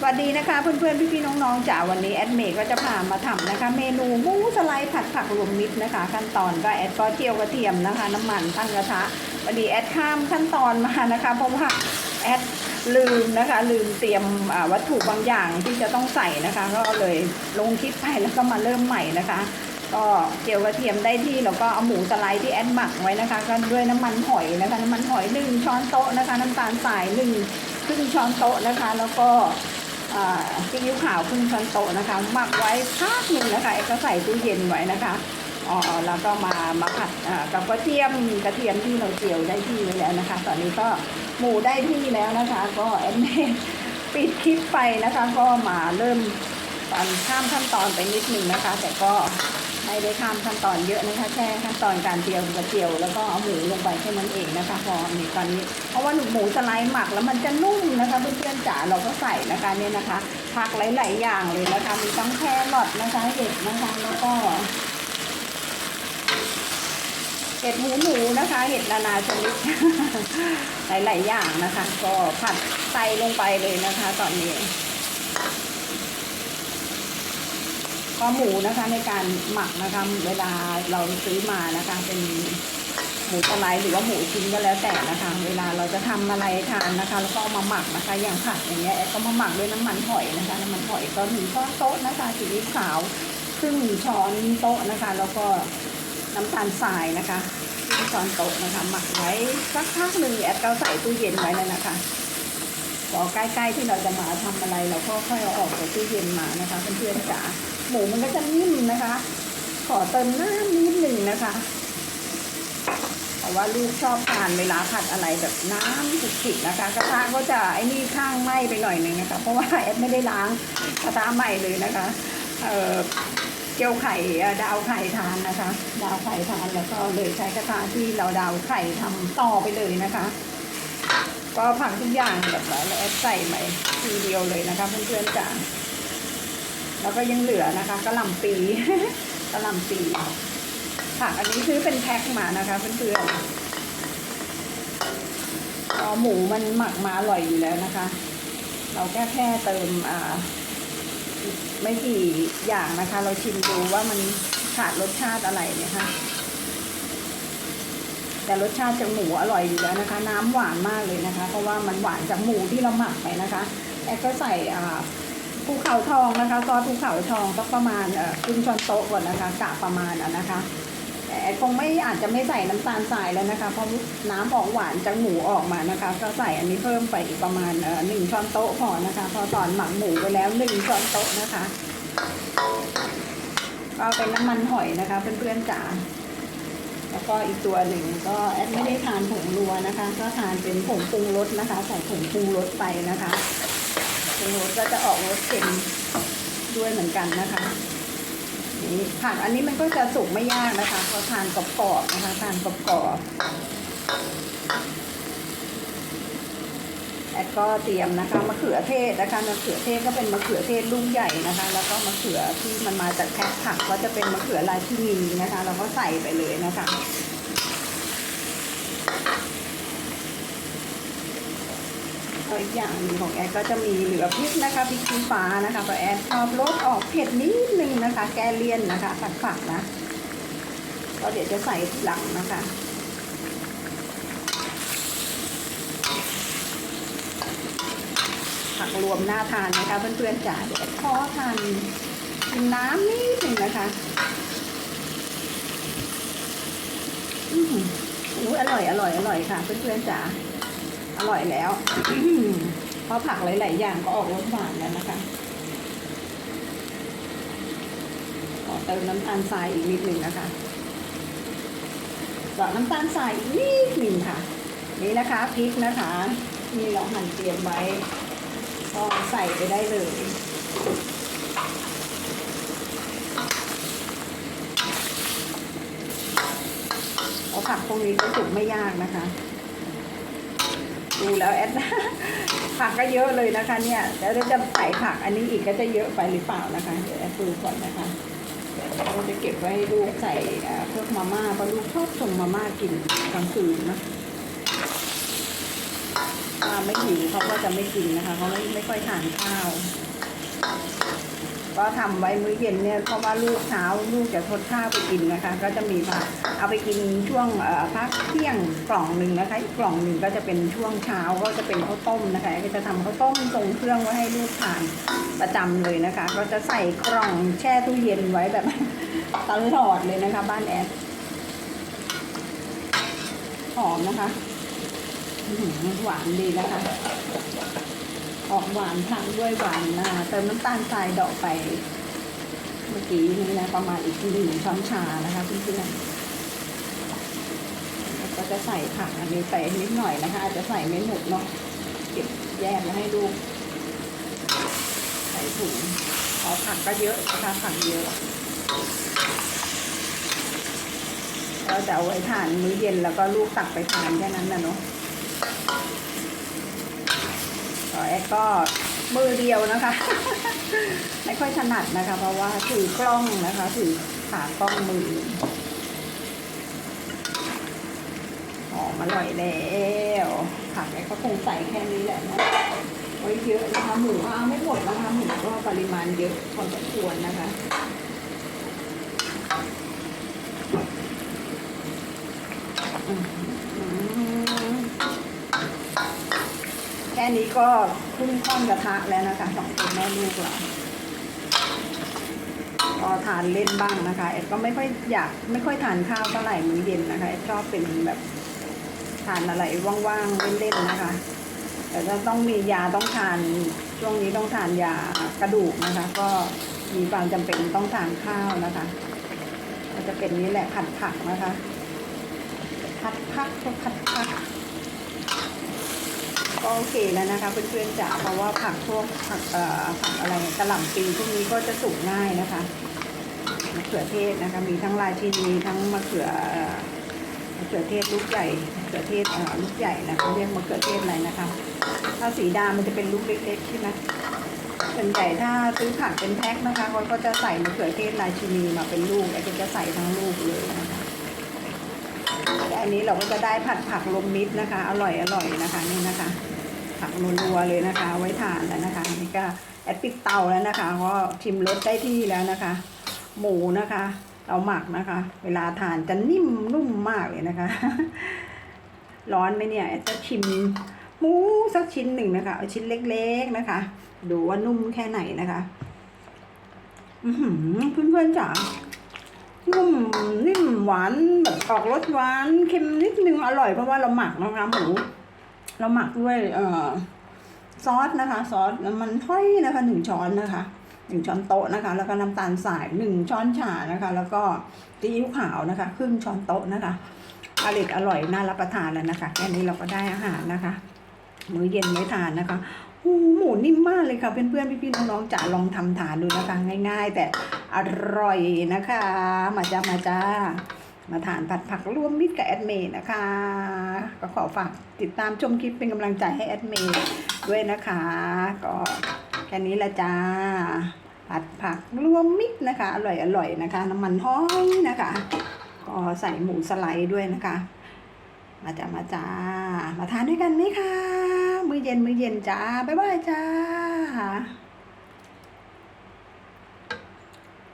สวัสดีนะคะเพื่อนๆพี่ๆน้องๆจ๋าวันนี้แอดเมก็จะพามาทำนะคะ เมนูหมูสไลด์ผัดผักรวมมิตรนะคะ ขั้นตอนก็แอดก็เจียวกระเทียมนะคะ น้ำมันตั้งกระทะวันนี้แอดข้ามขั้นตอนมานะคะเพราะว่าแอดลืมนะคะ ลืมเตรียมวัตถุบางอย่างที่จะต้องใส่นะคะ ก็เลยลงคลิปไปแล้วก็มาเริ่มใหม่นะคะ ก็เจียวกระเทียมได้ที่แล้วก็เอาหมูสไลด์ที่แอดหมักไว้นะคะก็ด้วยน้ำมันหอยนะคะน้ำมันหอยหนึ่งช้อนโต๊ะนะคะ น้ำตาลทรายหนึ่งครึ่งช้อนโต๊ะนะคะ แล้วก็ ซีอิ๊วขาวครึ่งช้อนโต๊ะนะคะ หมักไว้พักหนึ่งนะคะแอดก็ใส่ตู้เย็นไว้นะคะอ๋อแล้วก็มามาผัดอ่ากับกระเทียมกระเทียมที่เราเจียวได้ที่แล้วนะคะ ตอนนี้ก็หมูได้ที่แล้วนะคะ ก็แอดเมปิดคลิปไปนะคะ ก็มาเริ่มตอนข้ามขั้นตอนไปนิดนึงนะคะ แต่ก็ ไม่ได้ข้ามขั้นตอนเยอะนะคะ แค่ขั้นตอนการเจียวกระเจียว แล้วก็เอาหมูลงไปแค่นั้นเองนะคะ พอมีตอนนี้ เพราะว่าหมูสไลด์หมักแล้วมันจะนุ่มนะคะเพื่อนๆจ๋าเราก็ใส่นะคะเนี่ยนะคะผักหลายๆอย่างเลยนะคะมีทั้งแครอทนะคะเห็ดนะคะแล้วก็เห็ดหมูหมูนะคะ เห็ดนานาชนิดหลายๆอย่างนะคะ ก็ผัดใส่ลงไปเลยนะคะ ตอนนี้ ก็หมูนะคะในการหมักนะคะเวลาเราซื้อมานะคะ เป็นหมูสไลด์หรือว่าหมูชิ้นก็แล้วแต่นะคะ เวลาเราจะทำอะไรทานนะคะ แล้วก็มาหมักนะคะ อย่างผัดอย่างเงี้ยแอดก็มาหมักด้วยน้ำมันหอยนะคะ น้ำมันหอยก็หนึ่งช้อนโต๊ะนะคะสีอิ๊วขาวครึ่งช้อนโต๊ะนะคะ แล้วก็น้ำตาลทรายนะคะครึ่งช้อนโต๊ะนะคะ หมักไว้สักพักหนึ่งแอดก็ใส่ตู้เย็นไว้แล้วนะคะพอใกล้ๆที่เราจะมาทำอะไร เราก็ค่อยเอาออกจากตู้เย็นมานะคะเพื่อนๆจ๋า หมูมันก็จะนิ่มนะคะ ขอเติมน้ำนิดหนึ่งนะคะเพราะว่าลูกชอบทานเวลาผัดอะไรแบบน้ำขุกๆนะคะกระทะก็จะไอ้นี่ข้างไหม้ไปหน่อยหนึ่งนะคะ เพราะว่าแอดไม่ได้ล้างกระทะใหม่เลยนะคะเออเจียวไข่ดาวไข่ทานนะคะ ดาวไข่ทานแล้วก็เลยใช้กระทะที่เราดาวไข่ทำต่อไปเลยนะคะก็ผักทุกอย่างแบบแล้วแอดใส่ไปทีเดียวเลยนะคะเพื่อนๆจ๋า แล้วก็ยังเหลือนะคะกระหล่ำปีกระหล่ำปีผักอันนี้ซื้อเป็นแพ็คมานะคะเพื่อนๆพอหมูมันหมักมาอร่อยอยู่แล้วนะคะ เราแค่แค่เติมอ่าไม่กี่อย่างนะคะ เราชิมดูว่ามันขาดรสชาติอะไรเนี่ยค่ะแต่รสชาติจากหมูอร่อยอยู่แล้วนะคะ น้ำหวานมากเลยนะคะ เพราะว่ามันหวานจากหมูที่เราหมักไปนะคะแอดก็ใส่อ่า ภูเขาทองนะคะซอสภูเขาทองก็ประมาณเอ่อครึ่งช้อนโต๊ะก่อนนะคะกะประมาณอะนะคะแต่แอดคงไม่อาจจะไม่ใส่น้ำตาลทรายแล้วนะคะ เพราะน้ำออกหวานจากหมูออกมานะคะ ก็ใส่อันนี้เพิ่มไปอีกประมาณเอ่อหนึ่งช้อนโต๊ะพอนะคะ พอตอนหมักหมูไปแล้วหนึ่งช้อนโต๊ะนะคะก็เป็นน้ำมันหอยนะคะ เพื่อนๆจ๋าแล้วก็อีกตัวหนึ่งก็แอดไม่ได้ทานผงรัวนะคะ ก็ทานเป็นผงปรุงรสนะคะ ใส่ผงปรุงรสไปนะคะ ปรุงรสก็จะออกรสเค็มด้วยเหมือนกันนะคะนี่ผักอันนี้มันก็จะสุกไม่ยากนะคะพราะทานกรอบๆนะคะทานกรอบๆแอดก็เตรียมนะคะมะเขือเทศนะคะมะเขือเทศก็เป็นมะเขือเทศลูกใหญ่นะคะ แล้วก็มะเขือที่มันมาจากแพ็คผักก็จะเป็นมะเขือลายที่มีนะคะ เราก็ใส่ไปเลยนะคะ แล้วอีกอย่างหนึ่งของแอดก็จะมีเหลือพริกนะคะพริกชี้ฟ้านะคะเพราะแอดชอบรสออกเผ็ดนิดนึงนะคะ แก้เลี่ยนนะคะผัดผักนะก็เดี๋ยวจะใส่หลังนะคะผักรวมน่าทานนะคะเพื่อนๆจ๋าเดี๋ยวขอทานกินน้ำนิดหนึ่งนะคะอืออร่อยอร่อยอร่อยค่ะเพื่อนๆจ๋า อร่อยแล้ว เพราะผักหลาย ๆ อย่างก็ออกรสหวานแล้วนะคะขอเติมน้ำตาลทรายอีกนิดหนึ่งนะคะเจาะน้ำตาลทรายอีกนิดหนึ่งค่ะ นี่นะคะพริกนะคะนี่เราหั่นเตรียมไว้ก็ใส่ไปได้เลยเอาผักพวกนี้ก็สุกไม่ยากนะคะ ดูแล้วแอดผักก็เยอะเลยนะคะ เนี่ยแล้วจะใส่ผักอันนี้อีกก็จะเยอะไปหรือเปล่านะคะเดี๋ยวแอดดูก่อนนะคะเราจะเก็บไว้ให้ลูกใส่อ่าพวกมาม่าเพราะลูกชอบส่งมาม่ากินกลางคืนนะถ้าไม่หิวเขาก็จะไม่กินนะคะเขาไม่ไม่ค่อยทานข้าว ก็ทำไว้มื้อเย็นเนี่ยเพราะว่าลูกเช้าลูกจะทดข้าวไปกินนะคะ ก็จะมีผักเอาไปกินช่วงพักเที่ยงกล่องหนึ่งนะคะอีกกล่องหนึ่งก็จะเป็นช่วงเช้าก็จะเป็นข้าวต้มนะคะ ก็จะทำข้าวต้มทรงเครื่องไว้ให้ลูกทานประจำเลยนะคะ ก็จะใส่กล่องแช่ตู้เย็นไว้แบบตลอดเลยนะคะ บ้านแอดหอมนะคะหวานดีนะคะ ออกหวานทางด้วยหวานนะเติมน้ำตาลทรายดอกไป เมื่อกี้นี่นะประมาณอีกหนึ่งช้อนชานะคะเพื่อนๆแล้วก็จะใส่ผักอันนี้ไปนิดหน่อยนะคะ อาจจะใส่ไม่หมดเนาะเก็บแยกมาให้ลูกใส่ถุงขอผักก็เยอะนะคะผักเยอะเราจะเอาไว้ทานมื้อเย็นแล้วก็ลูกตักไปทานแค่นั้นนะเนาะ อแอดก็มือเดียวนะคะ ไม่ค่อยถนัดนะคะ เพราะว่าถือกล้องนะคะ ถือขากล้องมือหอมอร่อยแล้วผักแอดก็คงใส่แค่นี้แหละนะไว้เยอะนะคะหมูเอาไม่หมดนะคะหมูก็ปริมาณเยอะพอสมควรนะคะอืม แค่ นี้ก็ครึ่งข้อนกระทะแล้วนะคะสองคนแม่ลูกเราก็ทานเล่นบ้างนะคะเอ็ดก็ไม่ค่อยอยากไม่ค่อยทานข้าวเท่าไหร่มื้อเย็นนะคะเอ็ดชอบเป็นแบบทานอะไรว่างๆเล่นๆนะคะ แต่ถ้าต้องมียาต้องทานช่วงนี้ต้องทานยากระดูกนะคะ ก็มีความจำเป็นต้องทานข้าวนะคะ ก็จะเป็นนี้แหละผัดผักนะคะผัดผักก็ผัดผัก ก็โอเคแล้วนะคะเพื่อนๆจ๋าเพราะว่าผักพวกผักเอ่อผักอะไรกระหล่ำปีพวกนี้ก็จะสุกง่ายนะคะมะเขือเทศนะคะ มีทั้งราชินีทั้งมะเขือมะเขือเทศลูกใหญ่มะเขือเทศอ่อลูกใหญ่นะเขาเรียกมะเขือเทศอะไรนะคะ ถ้าสีดำมันจะเป็นลูกเล็กๆใช่ไหมส่วนใหญ่ถ้าซื้อผักเป็นแพ็คนะคะเขาก็จะใส่มะเขือเทศราชินีมาเป็นลูกแล้วก็จะใส่ทั้งลูกเลยนะคะ อันนี้เราก็จะได้ผัดผักลมมิตรนะคะ อร่อยอร่อยนะคะนี่นะคะ ผักนัวๆเลยนะคะ ไว้ทานแล้วนะคะนี่ก็แอดปิดเตาแล้วนะคะก็ชิมรสได้ที่แล้วนะคะ หมูนะคะเราหมักนะคะ เวลาทานจะนิ่มนุ่มมากเลยนะคะ ร้อนไหมเนี่ยแอดจะชิมหมูสักชิ้นหนึ่งนะคะเอาชิ้นเล็ก ๆนะคะ ดูว่านุ่มแค่ไหนนะคะ อืเพื่อนๆจ๋า นุ่มนิ่มหวานแบบออกรสหวานเค็มนิดนึงอร่อยเพราะว่าเราหมักนะคะหมูเราหมักด้วยเอ่อซอสนะคะ ซอสมันถ้อยนะคะหนึ่งช้อนนะคะหนึ่งช้อนโต๊ะนะคะ แล้วก็น้ำตาลสายหนึ่งช้อนชานะคะ แล้วก็ซีอิ๊วขาวนะคะครึ่งช้อนโต๊ะนะคะอร่อยอร่อยน่ารับประทานแล้วนะคะแค่นี้เราก็ได้อาหารนะคะมื้อเย็นไม่ทานนะคะ หหมูนิ่มมากเลยค่ะเพื่อนๆพี่ๆน้องๆจ๋าลองทำทานดูนะคะง่าย ๆ แต่อร่อยนะคะ มาจ้ามาจ้ามาทานผัดผักรวมมิตรกับแอดเมย์นะคะ ก็ขอฝากติดตามชมคลิปเป็นกำลังใจให้แอดเมย์ด้วยนะคะ ก็แค่นี้ละจ้า ผัดผักรวมมิตรนะคะ อร่อยอร่อยนะคะ น้ำมันห้อยนะคะ ก็ใส่หมูสไลด์ด้วยนะคะ มาจ้ามาจ้า มาทานด้วยกันไหมคะ มื้อเย็นมื้อเย็นจ้า บ๊ายบายจ้า